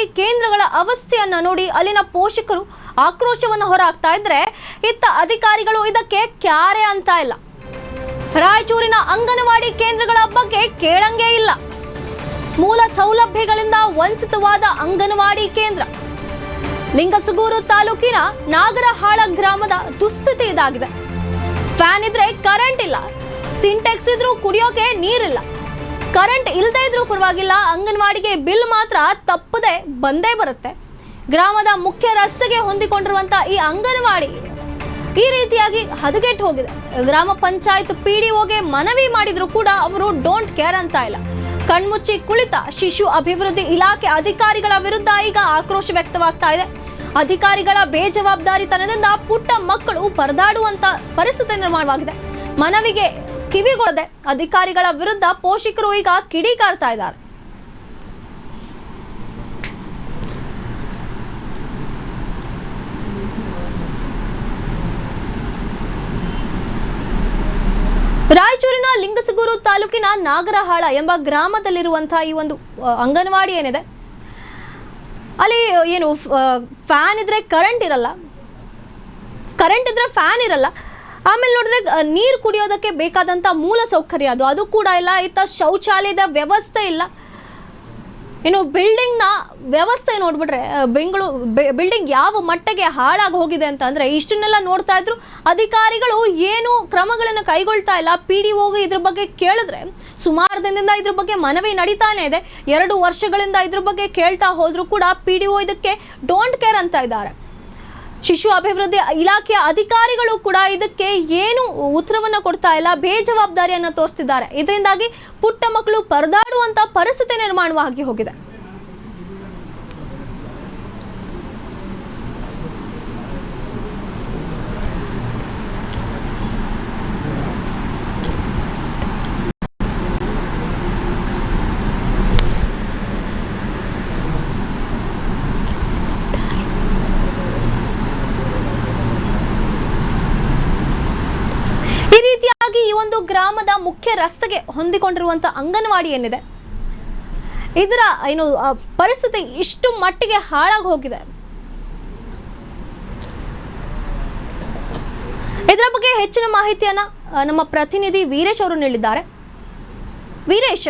ಅಂಗನವಾಡಿ ಕೇಂದ್ರಗಳ ಅವಸ್ಥೆಯನ್ನ ನೋಡಿ ಅಲ್ಲಿನ ಪೋಷಕರು ಆಕ್ರೋಶವನ್ನು ಹೊರಹಾಕ್ತಾ ಇದ್ರೆ ಇತ್ತ ಅಧಿಕಾರಿಗಳು ಇದಕ್ಕೆ ಕ್ಯಾರೆ ಅಂತ ಇಲ್ಲ. ರಾಯಚೂರಿನ ಅಂಗನವಾಡಿ ಕೇಂದ್ರಗಳ ಬಗ್ಗೆ ಕೇಳಂಗೇ ಇಲ್ಲ. ಮೂಲ ಸೌಲಭ್ಯಗಳಿಂದ ವಂಚಿತವಾದ ಅಂಗನವಾಡಿ ಕೇಂದ್ರ. ಲಿಂಗಸುಗೂರು ತಾಲೂಕಿನ ನಾಗರಹಾಳ ಗ್ರಾಮದ ದುಸ್ಥಿತಿ ಇದಾಗಿದೆ. ಫ್ಯಾನ್ ಇದ್ರೆ ಕರೆಂಟ್ ಇಲ್ಲ. ಸಿಂಟೆಕ್ಸ್ ಇದ್ರೂ ಕುಡಿಯೋಕೆ ನೀರಿಲ್ಲ. ಕರೆಂಟ್ ಇಲ್ಲದೆ ಇದ್ರೂ ಪರವಾಗಿಲ್ಲ, ಅಂಗನವಾಡಿಗೆ ಬಿಲ್ ಮಾತ್ರ ತಪ್ಪದೆ ಬಂದೇ ಬರುತ್ತೆ. ಗ್ರಾಮದ ಮುಖ್ಯ ರಸ್ತೆಗೆ ಹೊಂದಿಕೊಂಡಿರುವಂತ ಈ ಅಂಗನವಾಡಿ ಈ ರೀತಿಯಾಗಿ ಹದಗೆಟ್ಟು ಹೋಗಿದೆ. ಗ್ರಾಮ ಪಂಚಾಯತ್ ಪಿ ಮನವಿ ಮಾಡಿದ್ರು ಕೂಡ ಅವರು ಡೋಂಟ್ ಕೇರ್ ಅಂತ ಇಲ್ಲ. ಕಣ್ಮುಚ್ಚಿ ಕುಳಿತ ಶಿಶು ಅಭಿವೃದ್ಧಿ ಇಲಾಖೆ ಅಧಿಕಾರಿಗಳ ವಿರುದ್ಧ ಈಗ ಆಕ್ರೋಶ ವ್ಯಕ್ತವಾಗ್ತಾ ಇದೆ. ಅಧಿಕಾರಿಗಳ ಬೇಜವಾಬ್ದಾರಿತನದಿಂದ ಪುಟ್ಟ ಮಕ್ಕಳು ಪರದಾಡುವಂತ ಪರಿಸ್ಥಿತಿ ನಿರ್ಮಾಣವಾಗಿದೆ. ಮನವಿಗೆ ಕಿವಿಗೊಡದೆ ಅಧಿಕಾರಿಗಳ ವಿರುದ್ಧ ಪೋಷಕರು ಈಗ ಕಿಡಿಕಾರ್ತಾ ಇದ್ದಾರೆ. ರಾಯಚೂರಿನ ಲಿಂಗಸಗೂರು ತಾಲೂಕಿನ ನಾಗರಹಾಳ ಎಂಬ ಗ್ರಾಮದಲ್ಲಿರುವಂತಹ ಈ ಒಂದು ಅಂಗನವಾಡಿ ಏನಿದೆ? ಅಲ್ಲಿ ಏನು ಫ್ಯಾನ್ ಇದ್ರೆ ಕರೆಂಟ್ ಇರಲ್ಲ. ಕರೆಂಟ್ ಇದ್ರೆ ಫ್ಯಾನ್ ಇರಲ್ಲ. ಆಮೇಲೆ ನೋಡಿದ್ರೆ ನೀರು ಕುಡಿಯೋದಕ್ಕೆ ಬೇಕಾದಂಥ ಮೂಲ ಸೌಕರ್ಯ ಅದು. ಅದು ಕೂಡ ಇಲ್ಲ, ಇತ್ತ ಶೌಚಾಲಯದ ವ್ಯವಸ್ಥೆ ಇಲ್ಲ. ಇನ್ನು ಬಿಲ್ಡಿಂಗ್ನ ವ್ಯವಸ್ಥೆ ನೋಡಿಬಿಟ್ರೆ ಬೆಂಗಳೂರು ಬಿಲ್ಡಿಂಗ್ ಯಾವ ಮಟ್ಟಿಗೆ ಹಾಳಾಗಿ ಹೋಗಿದೆ ಅಂತ ಅಂದ್ರೆ ಇಷ್ಟನ್ನೆಲ್ಲ ನೋಡ್ತಾ ಇದ್ರು. ಅಧಿಕಾರಿಗಳು ಏನು ಕ್ರಮಗಳನ್ನು ಕೈಗೊಳ್ತಾ ಇಲ್ಲ. ಪಿ ಡಿ ಒಗೆ ಇದ್ರ ಬಗ್ಗೆ ಕೇಳಿದ್ರೆ, ಸುಮಾರು ದಿನದಿಂದ ಇದ್ರ ಬಗ್ಗೆ ಮನವಿ ನಡೀತಾನೆ ಇದೆ. ಎರಡು ವರ್ಷಗಳಿಂದ ಇದ್ರ ಬಗ್ಗೆ ಕೇಳ್ತಾ ಹೋದರೂ ಕೂಡ, ಪಿ ಡಿ ಒ ಇದಕ್ಕೆ ಡೋಂಟ್ ಕೇರ್ ಅಂತ ಇದ್ದಾರೆ. ಶಿಶು ಅಭಿವೃದ್ಧಿ ಇಲಾಖೆಯ ಅಧಿಕಾರಿಗಳು ಕೂಡ ಇದಕ್ಕೆ ಏನು ಉತ್ತರವನ್ನ ಕೊಡ್ತಾ ಇಲ್ಲ, ಬೇಜವಾಬ್ದಾರಿಯನ್ನು ತೋರಿಸ್ತಿದ್ದಾರೆ. ಇದರಿಂದಾಗಿ ಪುಟ್ಟ ಮಕ್ಕಳು ಪರದಾಡುವಂತ ಪರಿಸ್ಥಿತಿ ನಿರ್ಮಾಣವಾಗಿ ಹೋಗಿದೆ ಈ ರೀತಿಯಾಗಿ ಈ ಒಂದು ಗ್ರಾಮದ ಮುಖ್ಯ ರಸ್ತೆಗೆ ಹೊಂದಿಕೊಂಡಿರುವಂಥ ಅಂಗನವಾಡಿ ಏನಿದೆ? ಇದರ, ಏನು ಪರಿಸ್ಥಿತಿ ಇಷ್ಟು ಮಟ್ಟಿಗೆ ಹಾಳಾಗಿ ಹೋಗಿದೆ. ಇದರ ಬಗ್ಗೆ ಹೆಚ್ಚಿನ ಮಾಹಿತಿಯನ್ನ ನಮ್ಮ ಪ್ರತಿನಿಧಿ ವೀರೇಶ್ ಅವರು ನೀಡಿದ್ದಾರೆ. ವೀರೇಶ್,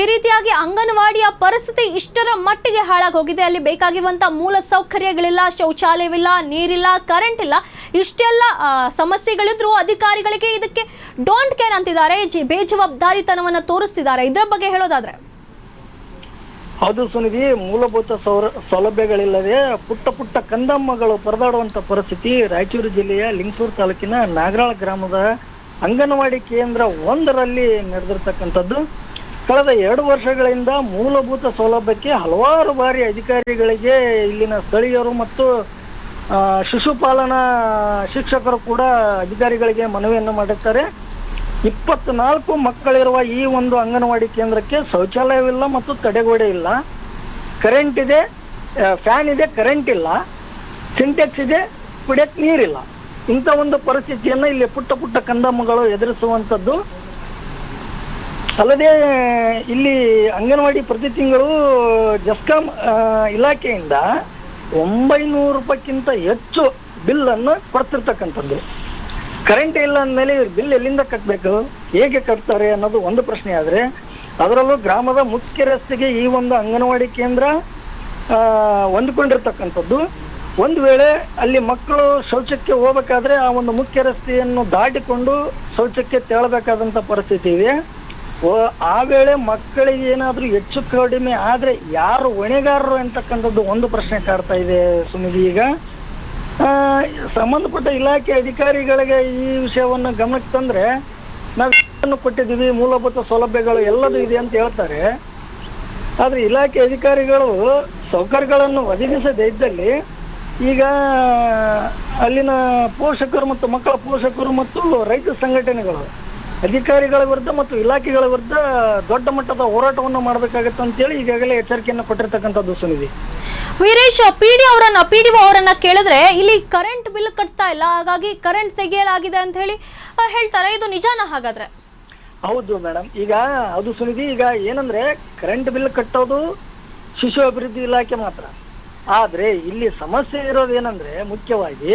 ಈ ರೀತಿಯಾಗಿ ಅಂಗನವಾಡಿಯ ಪರಿಸ್ಥಿತಿ ಇಷ್ಟರ ಮಟ್ಟಿಗೆ ಹಾಳಾಗಿ ಹೋಗಿದೆ ಅಲ್ಲಿ ಬೇಕಾಗಿರುವಂತ ಮೂಲ ಸೌಕರ್ಯಗಳಿಲ್ಲ, ಶೌಚಾಲಯವಿಲ್ಲ, ನೀರಿಲ್ಲ ಕರೆಂಟ್ ಇಲ್ಲ, ಇಷ್ಟೆಲ್ಲ ಸಮಸ್ಯೆಗಳಿದ್ರು ಅಧಿಕಾರಿಗಳಿಗೆ ಇದಕ್ಕೆ ಡೋಂಟ್ ಕೇರ್ ಅಂತಿದ್ದಾರೆ. ಬೇಜವಾಬ್ದಾರಿತನವನ್ನ ತೋರಿಸ್ತಿದ್ದಾರೆ. ಇದರ ಬಗ್ಗೆ ಹೇಳೋದಾದ್ರೆ. ಹೌದು ಸುನಿಧಿ, ಮೂಲಭೂತ ಸೌರ, ಸೌಲಭ್ಯಗಳಿಲ್ಲದೆ ಪುಟ್ಟ ಪುಟ್ಟ ಕಂದಮ್ಮಗಳು ಪರದಾಡುವಂತ ಪರಿಸ್ಥಿತಿ ರಾಯಚೂರು ಜಿಲ್ಲೆಯ ಲಿಂಗಸೂರು ತಾಲೂಕಿನ ನಾಗರಾಳ ಗ್ರಾಮದ ಅಂಗನವಾಡಿ ಕೇಂದ್ರ ಒಂದರಲ್ಲಿ ನಡೆದಿರ್ತಕ್ಕಂಥದ್ದು. ಕಳೆದ ಎರಡು ವರ್ಷಗಳಿಂದ ಮೂಲಭೂತ ಸೌಲಭ್ಯಕ್ಕೆ ಹಲವಾರು ಬಾರಿ ಅಧಿಕಾರಿಗಳಿಗೆ ಇಲ್ಲಿನ ಸ್ಥಳೀಯರು ಮತ್ತು ಶಿಶುಪಾಲನಾ ಶಿಕ್ಷಕರು ಕೂಡ ಅಧಿಕಾರಿಗಳಿಗೆ ಮನವಿಯನ್ನು ಮಾಡುತ್ತಾರೆ ಇಪ್ಪತ್ನಾಲ್ಕು ಮಕ್ಕಳಿರುವ ಈ ಒಂದು ಅಂಗನವಾಡಿ ಕೇಂದ್ರಕ್ಕೆ ಶೌಚಾಲಯವಿಲ್ಲ ಮತ್ತು ತಡೆಗೋಡೆ ಇಲ್ಲ. ಕರೆಂಟ್ ಇದೆ ಫ್ಯಾನ್ ಇದೆ, ಕರೆಂಟ್ ಇಲ್ಲ. ಸಿಂಟೆಕ್ಸ್ ಇದೆ ಕುಡಿಯಕ್ಕೆ ನೀರಿಲ್ಲ. ಇಂಥ ಒಂದು ಪರಿಸ್ಥಿತಿಯನ್ನ ಇಲ್ಲಿ ಪುಟ್ಟ ಪುಟ್ಟ ಕಂದಮ್ಮಗಳು ಎದುರಿಸುವಂಥದ್ದು. ಅಲ್ಲದೆ, ಇಲ್ಲಿ ಅಂಗನವಾಡಿ ಪ್ರತಿ ತಿಂಗಳು, ಜಸ್ಕಾಂ ಇಲಾಖೆಯಿಂದ ಒಂಬೈನೂರು ರೂಪಾಯಿಕ್ಕಿಂತ ಹೆಚ್ಚು ಬಿಲ್ ಅನ್ನು ಕೊಡ್ತಿರ್ತಕ್ಕಂಥದ್ದು. ಕರೆಂಟ್ ಇಲ್ಲ ಅಂದಮೇಲೆ ಇವ್ರು ಬಿಲ್ ಎಲ್ಲಿಂದ ಕಟ್ಟಬೇಕು ಹೇಗೆ ಕಟ್ತಾರೆ ಅನ್ನೋದು ಒಂದು ಪ್ರಶ್ನೆ ಆದರೆ, ಅದರಲ್ಲೂ ಗ್ರಾಮದ ಮುಖ್ಯ ರಸ್ತೆಗೆ ಈ ಒಂದು ಅಂಗನವಾಡಿ ಕೇಂದ್ರ ಹೊಂದ್ಕೊಂಡಿರ್ತಕ್ಕಂಥದ್ದು. ಒಂದು ವೇಳೆ ಅಲ್ಲಿ ಮಕ್ಕಳು ಶೌಚಕ್ಕೆ ಹೋಗಬೇಕಾದ್ರೆ ಆ ಒಂದು ಮುಖ್ಯ ರಸ್ತೆಯನ್ನು ದಾಟಿಕೊಂಡು ಶೌಚಕ್ಕೆ ತೆರಳಬೇಕಾದಂತ ಪರಿಸ್ಥಿತಿ ಇದೆ. ಆ ವೇಳೆ ಮಕ್ಕಳಿಗೆ ಏನಾದ್ರೂ ಹೆಚ್ಚು ಕಡಿಮೆ ಆದ್ರೆ ಯಾರು ಹೊಣೆಗಾರರು ಅಂತಕ್ಕಂಥದ್ದು ಒಂದು ಪ್ರಶ್ನೆ ಕಾಡ್ತಾ ಇದೆ ಸುನಿಧಿ ಈಗ. ಸಂಬಂಧಪಟ್ಟ ಇಲಾಖೆ ಅಧಿಕಾರಿಗಳಿಗೆ ಈ ವಿಷಯವನ್ನು ಗಮನಕ್ಕೆ ತಂದ್ರೆ ನಾವು ಕೊಟ್ಟಿದ್ದೀವಿ, ಮೂಲಭೂತ ಸೌಲಭ್ಯಗಳು ಎಲ್ಲದೂ ಇದೆ ಅಂತ ಹೇಳ್ತಾರೆ. ಆದ್ರೆ ಇಲಾಖೆ ಅಧಿಕಾರಿಗಳು ಸೌಕರ್ಯಗಳನ್ನು ಒದಗಿಸದೇ ಇದ್ದಲ್ಲಿ ಈಗ ಅಲ್ಲಿನ ಪೋಷಕರು ಮತ್ತು ಮಕ್ಕಳ ಪೋಷಕರು ಮತ್ತು ರೈತ ಸಂಘಟನೆಗಳು ಅಧಿಕಾರಿಗಳ ವಿರುದ್ಧ ಮತ್ತು ಇಲಾಖೆಗಳ ವಿರುದ್ಧ ದೊಡ್ಡ ಮಟ್ಟದ ಹೋರಾಟವನ್ನು ಮಾಡಬೇಕಾಗತ್ತೆ ಅಂತೇಳಿ ಈಗಾಗಲೇ ಎಚ್ಚರಿಕೆಯನ್ನು ಕೊಟ್ಟಿರ್ತಕ್ಕಂಥದ್ದು ಸುನಿಧಿ. ವೀರೇಶ್ ಪಿ ಡಿ ಅವರನ್ನ ಪಿ ಡಿ ಅವರನ್ನ ಕೇಳಿದ್ರೆ ಇಲ್ಲಿ ಕರೆಂಟ್ ಬಿಲ್ ಕಟ್ತಾ ಇಲ್ಲ ಹಾಗಾಗಿ ಕರೆಂಟ್ ತೆಗೆಯಲಾಗಿದೆ ಅಂತ ಹೇಳಿ ಹೇಳ್ತಾರೆ. ಇದು ನಿಜಾನ ಹಾಗಾದ್ರೆ? ಹೌದು ಮೇಡಮ್ ಈಗ ಅದು ಸುನಿಧಿ ಈಗ ಏನಂದ್ರೆ ಕರೆಂಟ್ ಬಿಲ್ ಕಟ್ಟೋದು ಶಿಶು ಅಭಿವೃದ್ಧಿ ಇಲಾಖೆ ಮಾತ್ರ. ಆದ್ರೆ ಇಲ್ಲಿ ಸಮಸ್ಯೆ ಇರೋದೇನಂದ್ರೆ ಮುಖ್ಯವಾಗಿ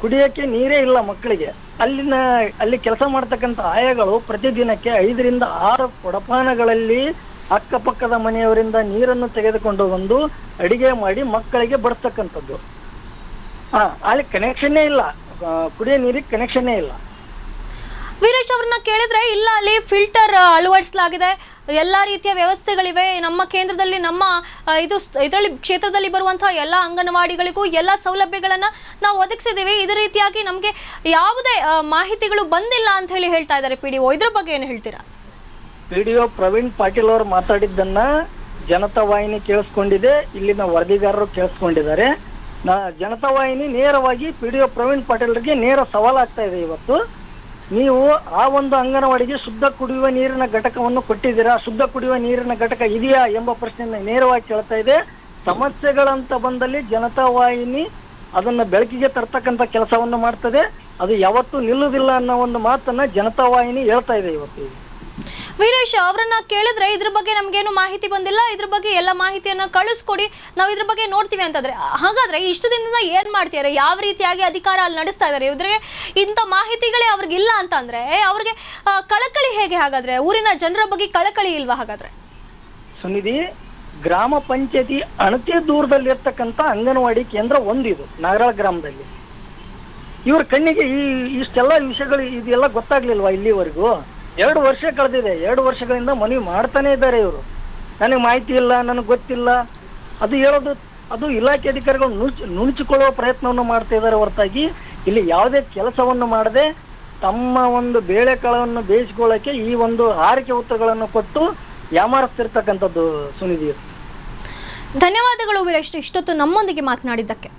ಕುಡಿಯಕ್ಕೆ ನೀರೇ ಇಲ್ಲ ಮಕ್ಕಳಿಗೆ. ಅಲ್ಲಿನ, ಅಲ್ಲಿ ಕೆಲಸ ಮಾಡ್ತಕ್ಕಂಥ ಆಯಗಳು ಪ್ರತಿದಿನಕ್ಕೆ ಐದರಿಂದ ಆರು ಕೊಡಪಾನಗಳಲ್ಲಿ ಅಕ್ಕಪಕ್ಕದ ಮನೆಯವರಿಂದ ನೀರನ್ನು ತೆಗೆದುಕೊಂಡು ಬಂದು ಅಡಿಗೆ ಮಾಡಿ ಮಕ್ಕಳಿಗೆ ಬಡಿಸ್ತಕ್ಕಂಥದ್ದು. ಹಾ, ಅಲ್ಲಿ ಕನೆಕ್ಷನ್ನೇ ಇಲ್ಲ. ಕುಡಿಯೋ ನೀರಿಗೆ ಕನೆಕ್ಷನ್ನೇ ಇಲ್ಲ. ವೀರೇಶ್ ಅವ್ರನ್ನ ಕೇಳಿದ್ರೆ ಇಲ್ಲ, ಅಲ್ಲಿ ಫಿಲ್ಟರ್ ಅಳವಡಿಸಲಾಗಿದೆ. ಎಲ್ಲ ರೀತಿಯ ವ್ಯವಸ್ಥೆಗಳಿವೆ. ನಮ್ಮ ಕೇಂದ್ರದಲ್ಲಿ, ನಮ್ಮ ಇದು ಇದರಲ್ಲಿ, ಕ್ಷೇತ್ರದಲ್ಲಿ ಬರುವಂತಹ ಎಲ್ಲ ಅಂಗನವಾಡಿಗಳಿಗೂ ಎಲ್ಲ ಸೌಲಭ್ಯಗಳನ್ನ ನಾವು ಒದಗಿಸಿದ್ದೀವಿ. ಇದೇ ರೀತಿಯಾಗಿ ನಮಗೆ ಯಾವುದೇ ಮಾಹಿತಿಗಳು ಬಂದಿಲ್ಲ ಅಂತ ಹೇಳಿ ಹೇಳ್ತಾ ಇದ್ದಾರೆ ಪಿ ಡಿ ಇದ್ರ ಬಗ್ಗೆ ಏನು ಹೇಳ್ತೀರಾ? P D O Praveen Patil ಅವರು ಮಾತಾಡಿದ್ದನ್ನ ಜನತಾ ವಾಹಿನಿ ಕೇಳಿಸ್ಕೊಂಡಿದೆ. ಇಲ್ಲಿನ ವರದಿಗಾರರು ಕೇಳಿಸ್ಕೊಂಡಿದ್ದಾರೆ. ಜನತಾ ವಾಹಿನಿ ನೇರವಾಗಿ ಪಿ ಡಿ ಒ ಪ್ರವೀಣ್ ಪಾಟೀಲ್ರಿಗೆ ನೇರ ಸವಾಲಾಗ್ತಾ ಇದೆ ಇವತ್ತು. ನೀವು ಆ ಒಂದು ಅಂಗನವಾಡಿಗೆ ಶುದ್ಧ ಕುಡಿಯುವ ನೀರಿನ ಘಟಕವನ್ನು ಕೊಟ್ಟಿದ್ದೀರಾ? ಶುದ್ಧ ಕುಡಿಯುವ ನೀರಿನ ಘಟಕ ಇದೆಯಾ ಎಂಬ ಪ್ರಶ್ನೆಯನ್ನು ನೇರವಾಗಿ ಕೇಳ್ತಾ ಇದೆ. ಸಮಸ್ಯೆಗಳಂತ ಬಂದಲ್ಲಿ ಜನತಾ ವಾಹಿನಿ ಅದನ್ನ ಬೆಳಕಿಗೆ ತರ್ತಕ್ಕಂತ ಕೆಲಸವನ್ನು ಮಾಡ್ತದೆ. ಅದು ಯಾವತ್ತೂ ನಿಲ್ಲುವುದಿಲ್ಲ ಅನ್ನೋ ಒಂದು ಮಾತನ್ನ ಜನತಾ ವಾಹಿನಿ ಹೇಳ್ತಾ ಇದೆ ಇವತ್ತು. ವೀರೇಶ್ ಅವರನ್ನ ಕೇಳಿದ್ರೆ ಇದ್ರ ಬಗ್ಗೆ ನಮ್ಗೇನು ಮಾಹಿತಿ ಬಂದಿಲ್ಲ. ಇದ್ರ ಬಗ್ಗೆ ಎಲ್ಲ ಮಾಹಿತಿಯನ್ನ ಕಳಿಸ್ಕೊಡಿ. ನಾವು ಇದ್ರ ಬಗ್ಗೆ ನೋಡ್ತೀವಿ ಅಂತಂದ್ರೆ, ಹಾಗಾದ್ರೆ ಇಷ್ಟು ದಿನದಿಂದ ಏನ್ ಮಾಡ್ತಿದ್ದಾರೆ ಯಾವ ರೀತಿಯಾಗಿ ಅಧಿಕಾರ ಅಲ್ಲಿ ನಡೆಸ್ತಾ ಇದ್ದಾರೆ ಇವ್ರಿಗೆ ಇಂಥ ಮಾಹಿತಿಗಳೇ ಅವ್ರಿಗೆ ಇಲ್ಲ ಅಂತಂದ್ರೆ ಅವ್ರಿಗೆ ಕಳಕಳಿ ಹೇಗೆ ಹಾಗಾದ್ರೆ? ಊರಿನ ಜನರ ಬಗ್ಗೆ ಕಳಕಳಿ ಇಲ್ವಾ ಹಾಗಾದ್ರೆ? ಸುನಿಧಿ, ಗ್ರಾಮ ಪಂಚಾಯತಿ ಅಣತಿ ದೂರದಲ್ಲಿ ಇರ್ತಕ್ಕಂಥ ಅಂಗನವಾಡಿ ಕೇಂದ್ರ ಒಂದಿದು ನಗರ ಗ್ರಾಮದಲ್ಲಿ. ಇವ್ರ ಕಣ್ಣಿಗೆ ಈ, ಇಷ್ಟೆಲ್ಲ ವಿಷಯಗಳು, ಇದೆಲ್ಲ ಗೊತ್ತಾಗ್ಲಿಲ್ವಾ ಇಲ್ಲಿವರೆಗೂ? ಎರಡು ವರ್ಷ ಕಳೆದಿದೆ. ಎರಡು ವರ್ಷಗಳಿಂದ ಮನವಿ ಮಾಡ್ತಾನೆ ಇದ್ದಾರೆ ಇವರು. ನನಗೆ ಮಾಹಿತಿ ಇಲ್ಲ, ನನಗೆ ಗೊತ್ತಿಲ್ಲ. ಅದು ಹೇಳೋದು, ಅದು ಇಲಾಖೆ ಅಧಿಕಾರಿಗಳು ನುಣುಚ್ ನುಣುಚಿಕೊಳ್ಳುವ ಪ್ರಯತ್ನವನ್ನು ಮಾಡ್ತಾ ಇದ್ದಾರೆ ಹೊರತಾಗಿ. ಇಲ್ಲಿ ಯಾವುದೇ ಕೆಲಸವನ್ನು ಮಾಡದೆ ತಮ್ಮ ಒಂದು ಬೇಳೆಕಾಳವನ್ನು ಬೇಯಿಸ್ಕೊಳ್ಳೋಕೆ ಈ ಒಂದು ಹಾರಿಕೆ ಉತ್ತರಗಳನ್ನು ಕೊಟ್ಟು ಯಾಮಾರಿಸ್ತಿರ್ತಕ್ಕಂಥದ್ದು ಸುನಿಧಿ. ಧನ್ಯವಾದಗಳು ವೀರೇಶ್. ಇಷ್ಟೊತ್ತು ನಮ್ಮೊಂದಿಗೆ ಮಾತನಾಡಿದ್ದಕ್ಕೆ.